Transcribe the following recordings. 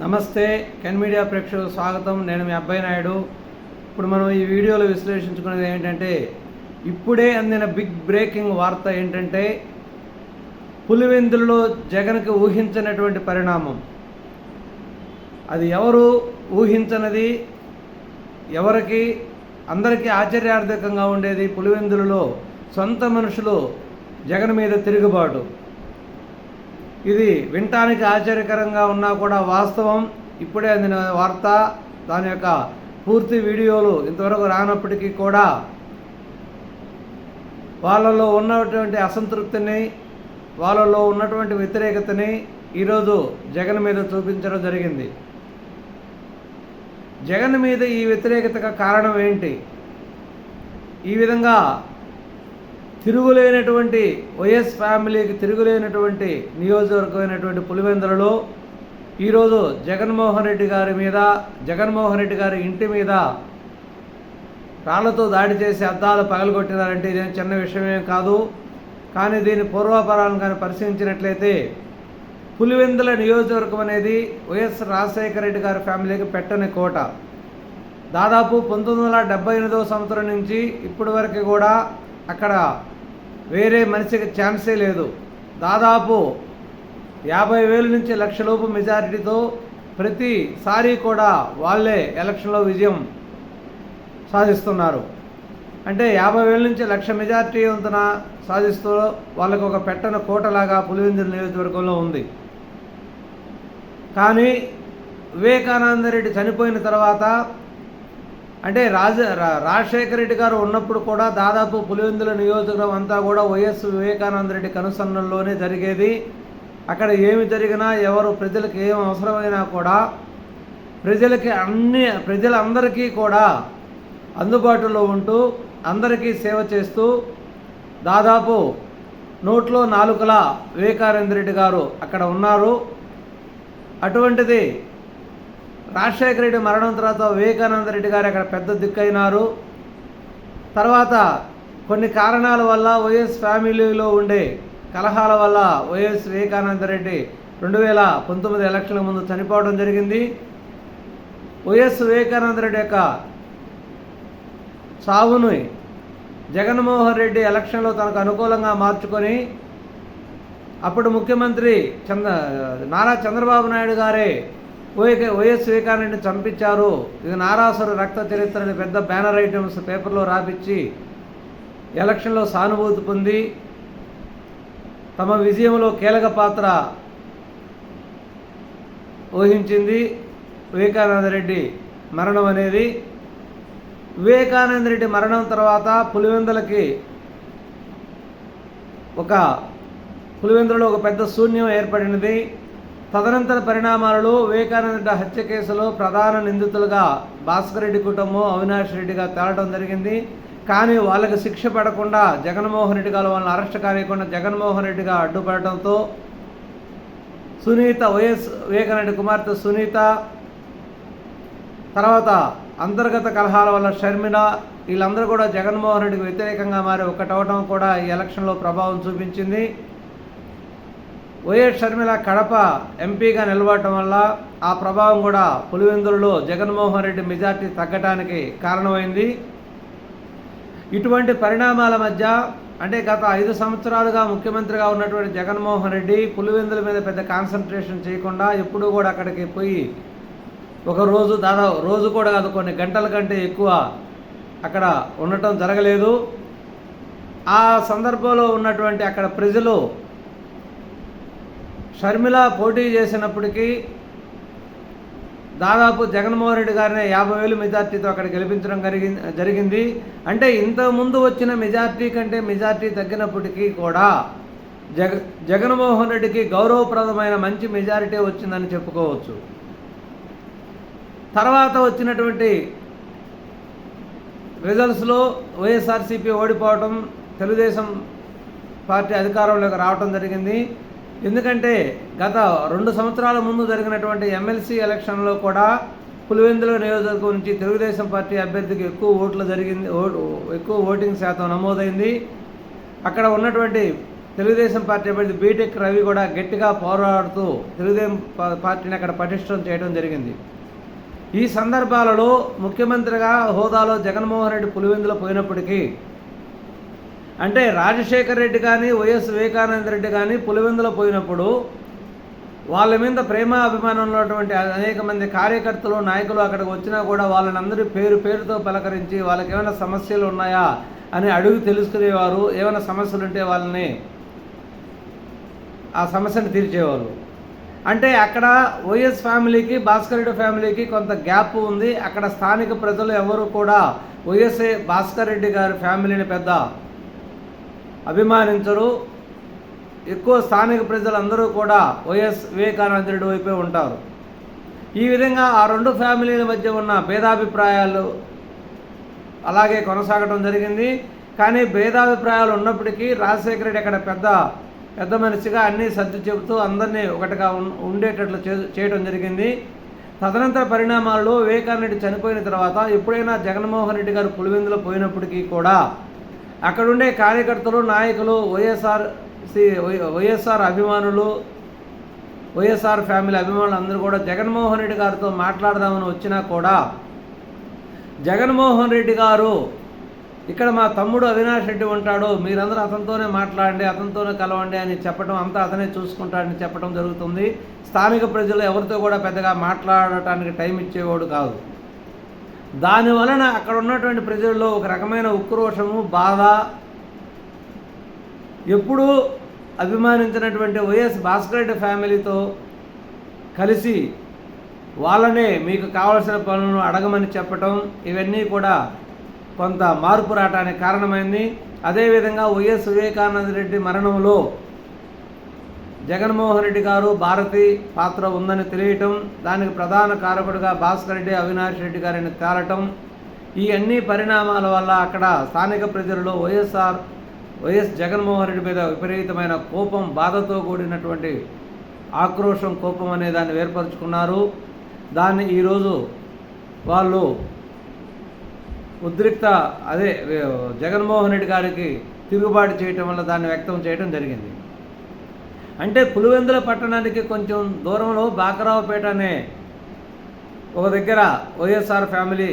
నమస్తే can media ప్రేక్షకులకు స్వాగతం. నేను మీ అబ్బాయి నాయుడు. ఇప్పుడు మనం ఈ వీడియోలో విశ్లేషించుకునేది ఏంటంటే ఇప్పుడే అందిన బిగ్ బ్రేకింగ్ వార్త ఏంటంటే పులివెందులలో జగన్కి ఊహించనటువంటి పరిణామం. అది ఎవరు ఊహించనది? ఎవరికి? అందరికీ ఆశ్చర్యార్థకంగా ఉండేది పులివెందులలో సొంత మనుషులు జగన్ మీద తిరుగుబాటు. ఇది వినటానికి ఆశ్చర్యకరంగా ఉన్నా కూడా వాస్తవం. ఇప్పుడే అందిన వార్త దాని యొక్క పూర్తి వీడియోలు ఇంతవరకు రానప్పటికీ కూడా వాళ్ళలో ఉన్నటువంటి అసంతృప్తిని వాళ్ళలో ఉన్నటువంటి వ్యతిరేకతని ఈరోజు జగన్ మీద చూపించడం జరిగింది. జగన్ మీద ఈ వ్యతిరేకతకు కారణం ఏంటి? ఈ విధంగా తిరుగులేనటువంటి వైఎస్ ఫ్యామిలీకి తిరుగులేనటువంటి నియోజకవర్గమైనటువంటి పులివెందులలో ఈరోజు జగన్మోహన్ రెడ్డి గారి మీద జగన్మోహన్ రెడ్డి గారి ఇంటి మీద రాళ్ళతో దాడి చేసి అద్దాలు పగలగొట్టినారంటే ఇదేం చిన్న విషయమేం కాదు. కానీ దీని పూర్వాపరాలను కానీ పరిశీలించినట్లయితే పులివెందుల నియోజకవర్గం అనేది వైఎస్ రాజశేఖర రెడ్డి గారి ఫ్యామిలీకి పెట్టని కోట. దాదాపు పంతొమ్మిది వందల ఎనిమిదవ సంవత్సరం నుంచి ఇప్పటి వరకు కూడా అక్కడ వేరే మనిషికి ఛాన్సే లేదు. దాదాపు యాభై వేల నుంచి లక్షలోపు మెజారిటీతో ప్రతిసారి కూడా వాళ్ళే ఎలక్షన్లో విజయం సాధిస్తున్నారు. అంటే యాభై వేల నుంచి లక్ష మెజార్టీ వంతున సాధిస్తూ వాళ్ళకు ఒక పెట్టన కోటలాగా పులివెందుల నియోజకవర్గంలో ఉంది. కానీ వివేకానంద రెడ్డి చనిపోయిన తర్వాత అంటే రాజ రా- రాజశేఖర రెడ్డి గారు ఉన్నప్పుడు కూడా దాదాపు పులివెందుల నియోజకవర్గం అంతా కూడా వైఎస్ వివేకానంద రెడ్డి కనుసన్నల్లోనే జరిగేది. అక్కడ ఏమి జరిగినా ఎవరు ప్రజలకు ఏం అవసరమైనా కూడా ప్రజలకి అన్ని ప్రజలందరికీ కూడా అందుబాటులో ఉంటూ అందరికీ సేవ చేస్తూ దాదాపు నోట్లో నాలుకల వివేకానంద రెడ్డి గారు అక్కడ ఉన్నారు. అటువంటిది రాజశేఖర రెడ్డి మరణం తర్వాత వివేకానంద రెడ్డి గారు అక్కడ పెద్ద దిక్కైనారు. తర్వాత కొన్ని కారణాల వల్ల వైఎస్ ఫ్యామిలీలో ఉండే కలహాల వల్ల వైఎస్ వివేకానంద రెడ్డి రెండు వేల పంతొమ్మిది ఎలక్షన్ల ముందు చనిపోవడం జరిగింది. వైఎస్ వివేకానంద రెడ్డి యొక్క సావుని జగన్మోహన్ రెడ్డి ఎలక్షన్లో తనకు అనుకూలంగా మార్చుకొని అప్పుడు ముఖ్యమంత్రి చంద్ర నారా చంద్రబాబు నాయుడు గారే వైఎస్ వివేకానందని చంపించారు. ఇది నారాసుర రక్త చరిత్ర అనే పెద్ద బ్యానర్ ఐటమ్స్ పేపర్లో రాపిచ్చి ఎలక్షన్లో సానుభూతి పొంది తమ విజయంలో కీలక పాత్ర ఊహించింది వివేకానంద రెడ్డి మరణం అనేది. వివేకానంద రెడ్డి మరణం తర్వాత పులివెందులకి ఒక పులివెందులలో ఒక పెద్ద శూన్యం ఏర్పడినది. తదనంతర పరిణామాలలో వివేకానంద రెడ్డి హత్య కేసులో ప్రధాన నిందితులుగా భాస్కర్ రెడ్డి కుటుంబం అవినాష్ రెడ్డిగా తేలడం జరిగింది. కానీ వాళ్ళకి శిక్ష పడకుండా జగన్మోహన్ రెడ్డి గారు వాళ్ళని అరెస్ట్ కానియకుండా జగన్మోహన్ రెడ్డిగా అడ్డుపడటంతో సునీత వైఎస్ వివేకానంద కుమార్తె సునీత తర్వాత అంతర్గత కలహాల వల్ల షర్మిల వీళ్ళందరూ కూడా జగన్మోహన్ రెడ్డికి వ్యతిరేకంగా మారి ఒకటవటం కూడా ఈ ఎలక్షన్లో ప్రభావం చూపించింది. వైఎస్ షర్మిల కడప ఎంపీగా నిలబడటం వల్ల ఆ ప్రభావం కూడా పులివెందులలో జగన్మోహన్ రెడ్డి మెజార్టీ తగ్గటానికి కారణమైంది. ఇటువంటి పరిణామాల మధ్య అంటే గత ఐదు సంవత్సరాలుగా ముఖ్యమంత్రిగా ఉన్నటువంటి జగన్మోహన్ రెడ్డి పులివెందుల మీద పెద్ద కాన్సన్ట్రేషన్ చేయకుండా ఎప్పుడూ కూడా అక్కడికి పోయి ఒక రోజు దాదాపు రోజు కూడా కాదు కొన్ని గంటల కంటే ఎక్కువ అక్కడ ఉండటం జరగలేదు. ఆ సందర్భంలో ఉన్నటువంటి అక్కడ ప్రజలు షర్మిల పోటీ చేసినప్పటికీ దాదాపు జగన్మోహన్ రెడ్డి గారిని యాభై వేలు మెజార్టీతో అక్కడ గెలిపించడం జరిగింది జరిగింది. అంటే ఇంతకుముందు వచ్చిన మెజార్టీ కంటే మెజార్టీ తగ్గినప్పటికీ కూడా జగ జగన్మోహన్ రెడ్డికి గౌరవప్రదమైన మంచి మెజారిటీ వచ్చిందని చెప్పుకోవచ్చు. తర్వాత వచ్చినటువంటి రిజల్ట్స్లో వైఎస్ఆర్సీపీ ఓడిపోవటం తెలుగుదేశం పార్టీ అధికారంలోకి రావటం జరిగింది. ఎందుకంటే గత రెండు సంవత్సరాల ముందు జరిగినటువంటి ఎమ్మెల్సీ ఎలక్షన్లో కూడా పులివెందుల నియోజకవర్గం నుంచి తెలుగుదేశం పార్టీ అభ్యర్థికి ఎక్కువ ఓట్లు జరిగింది ఓ- ఎక్కువ ఓటింగ్ శాతం నమోదైంది. అక్కడ ఉన్నటువంటి తెలుగుదేశం పార్టీ అభ్యర్థి బీటెక్ రవి కూడా గట్టిగా పోరాడుతూ తెలుగుదేశం పార్టీని అక్కడ పటిష్టం చేయడం జరిగింది. ఈ సందర్భాలలో ముఖ్యమంత్రిగా హోదాలో జగన్మోహన్ రెడ్డి పులివెందులో పోయినప్పటికీ అంటే రాజశేఖర్ రెడ్డి కానీ వైఎస్ వివేకానంద రెడ్డి కానీ పులివెందులో పోయినప్పుడు వాళ్ళ మీద ప్రేమ అభిమానం ఉన్నటువంటి అనేక మంది కార్యకర్తలు నాయకులు అక్కడికి వచ్చినా కూడా వాళ్ళని అందరి పేరు పేరుతో పలకరించి వాళ్ళకి ఏమైనా సమస్యలు ఉన్నాయా అని అడుగు తెలుసుకునేవారు ఏమైనా సమస్యలు ఉంటే వాళ్ళని ఆ సమస్యను తీర్చేవారు. అంటే అక్కడ వైఎస్ ఫ్యామిలీకి భాస్కర్ రెడ్డి ఫ్యామిలీకి కొంత గ్యాప్ ఉంది. అక్కడ స్థానిక ప్రజలు ఎవరు కూడా వైఎస్ భాస్కర్ రెడ్డి గారి ఫ్యామిలీని పెద్ద అభిమానించరు. ఎక్కువ స్థానిక ప్రజలందరూ కూడా వైఎస్ వివేకానంద రెడ్డి వైపే ఉంటారు. ఈ విధంగా ఆ రెండు ఫ్యామిలీల మధ్య ఉన్న భేదాభిప్రాయాలు అలాగే కొనసాగడం జరిగింది. కానీ భేదాభిప్రాయాలు ఉన్నప్పటికీ రాజశేఖర రెడ్డి అక్కడ పెద్ద పెద్ద మనిషిగా అన్నీ సర్ది చెబుతూ అందరినీ ఒకటిగా ఉండేటట్లు చే- చేయడం జరిగింది. తదనంతర పరిణామాల్లో వివేకానంద రెడ్డి చనిపోయిన తర్వాత ఎప్పుడైనా జగన్మోహన్ రెడ్డి గారు పులివెందులో పోయినప్పటికీ కూడా అక్కడుండే కార్యకర్తలు నాయకులు వైఎస్ఆర్ వై- వైఎస్ఆర్ అభిమానులు వైఎస్ఆర్ ఫ్యామిలీ అభిమానులు అందరూ కూడా జగన్మోహన్ రెడ్డి గారితో మాట్లాడదామని వచ్చినా కూడా జగన్మోహన్ రెడ్డి గారు ఇక్కడ మా తమ్ముడు అవినాష్ రెడ్డి ఉంటాడు మీరందరూ అతనితోనే మాట్లాడండి అతనితోనే కలవండి అని చెప్పడం అంతా అతనే చూసుకుంటాడని చెప్పడం జరుగుతుంది. స్థానిక ప్రజలు ఎవరితో కూడా పెద్దగా మాట్లాడటానికి టైం ఇచ్చేవాడు కాదు. దాని వలన అక్కడ ఉన్నటువంటి ప్రజల్లో ఒక రకమైన ఉక్రోషము బాధ ఎప్పుడూ అభిమానించినటువంటి వైఎస్ భాస్కర్ రెడ్డి ఫ్యామిలీతో కలిసి వాళ్ళనే మీకు కావలసిన పనులను అడగమని చెప్పటం ఇవన్నీ కూడా కొంత మార్పు రావడానికి కారణమైంది. అదేవిధంగా వైఎస్ వివేకానంద రెడ్డి మరణంలో జగన్మోహన్ రెడ్డి గారు భారతి పాత్ర ఉందని తెలియటం దానికి ప్రధాన కారకుడిగా భాస్కర్ రెడ్డి అవినాష్ రెడ్డి గారిని తేలటం ఈ అన్ని పరిణామాల వల్ల అక్కడ స్థానిక ప్రజలలో వైఎస్ఆర్ వైఎస్ జగన్మోహన్ రెడ్డి మీద విపరీతమైన కోపం బాధతో కూడినటువంటి ఆక్రోశం కోపం అనే దాన్ని ఏర్పరచుకున్నారు. దాన్ని ఈరోజు వాళ్ళు ఉద్రిక్త అదే జగన్మోహన్ రెడ్డి గారికి తిరుగుబాటు చేయటం వల్ల దాన్ని వ్యక్తం చేయడం జరిగింది. అంటే పులివెందుల పట్టణానికి కొంచెం దూరంలో బాకరావుపేట అనే ఒక దగ్గర వైఎస్ఆర్ ఫ్యామిలీ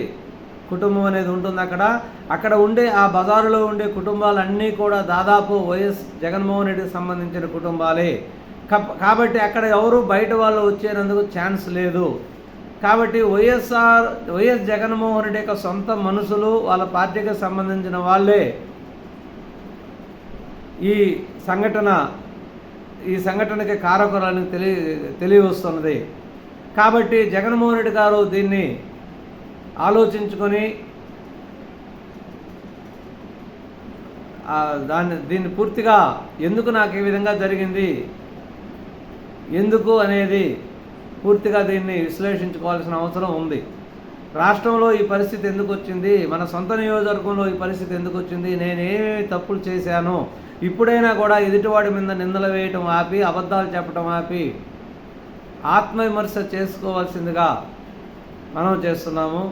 కుటుంబం అనేది ఉంటుంది అక్కడ. అక్కడ ఉండే ఆ బజారులో ఉండే కుటుంబాలన్నీ కూడా దాదాపు వైఎస్ జగన్మోహన్ రెడ్డికి సంబంధించిన కుటుంబాలే. కాబట్టి అక్కడ ఎవరు బయట వాళ్ళు వచ్చేనందుకు ఛాన్స్ లేదు. కాబట్టి వైఎస్ఆర్ వైఎస్ జగన్మోహన్ రెడ్డి యొక్క సొంత మనుషులు వాళ్ళ పార్టీకి సంబంధించిన వాళ్ళే ఈ సంఘటన ఈ సంఘటనకి కారకులని తెలియ తెలియవస్తున్నది. కాబట్టి జగన్మోహన్ రెడ్డి గారు దీన్ని ఆలోచించుకొని దాన్ని దీన్ని పూర్తిగా ఎందుకు నాకు ఈ విధంగా జరిగింది ఎందుకు అనేది పూర్తిగా దీన్ని విశ్లేషించుకోవాల్సిన అవసరం ఉంది. రాష్ట్రంలో ఈ పరిస్థితి ఎందుకు వచ్చింది మన సొంత నియోజకవర్గంలో ఈ పరిస్థితి ఎందుకు వచ్చింది నేనేమేమి తప్పులు చేశాను ఇప్పుడైనా కూడా ఎదుటివాడి మీద నిందలు వేయటం ఆపి అబద్ధాలు చెప్పటం ఆపి ఆత్మవిమర్శ చేసుకోవాల్సిందిగా మనం చేస్తున్నాము.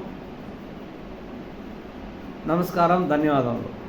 నమస్కారం ధన్యవాదములు.